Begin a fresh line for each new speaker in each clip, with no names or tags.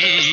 सी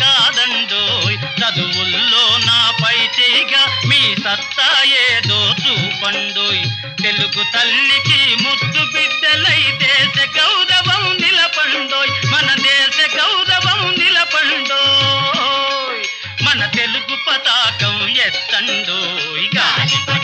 కాదండోయ్ చదువుల్లో నాపై చేయిగా మీ సత్తా ఏదో చూపండోయ్. తెలుగు తల్లికి ముద్దు బిడ్డలై దేశ గౌరవం నిలపండోయ్. మన దేశ గౌరవం నిలపండోయ్. మన తెలుగు పతాకం ఎత్తండోయ్ గాలిపటం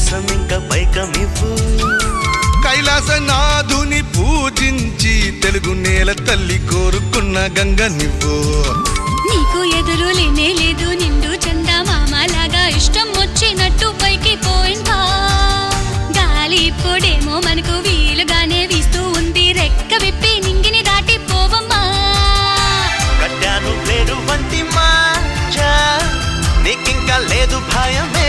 కోసం ఇంకా పైకమివ్వు.
కైలాసనాథుని పూజించి తెలుగు నేల తల్లి కోరుకున్న గంగ నువ్వు
నీకు ఎదురు లేనే లేదు నిండు చందా మామలాగా ఇష్టం వచ్చినట్టు పైకి పోయిందా? గాలి ఇప్పుడేమో మనకు వీలుగానే వీస్తూ ఉంది రెక్క విప్పి నింగిని దాటి పోవమ్మా.
కట్టాను పేరు వంటి మాచ నీకింకా లేదు భయమే.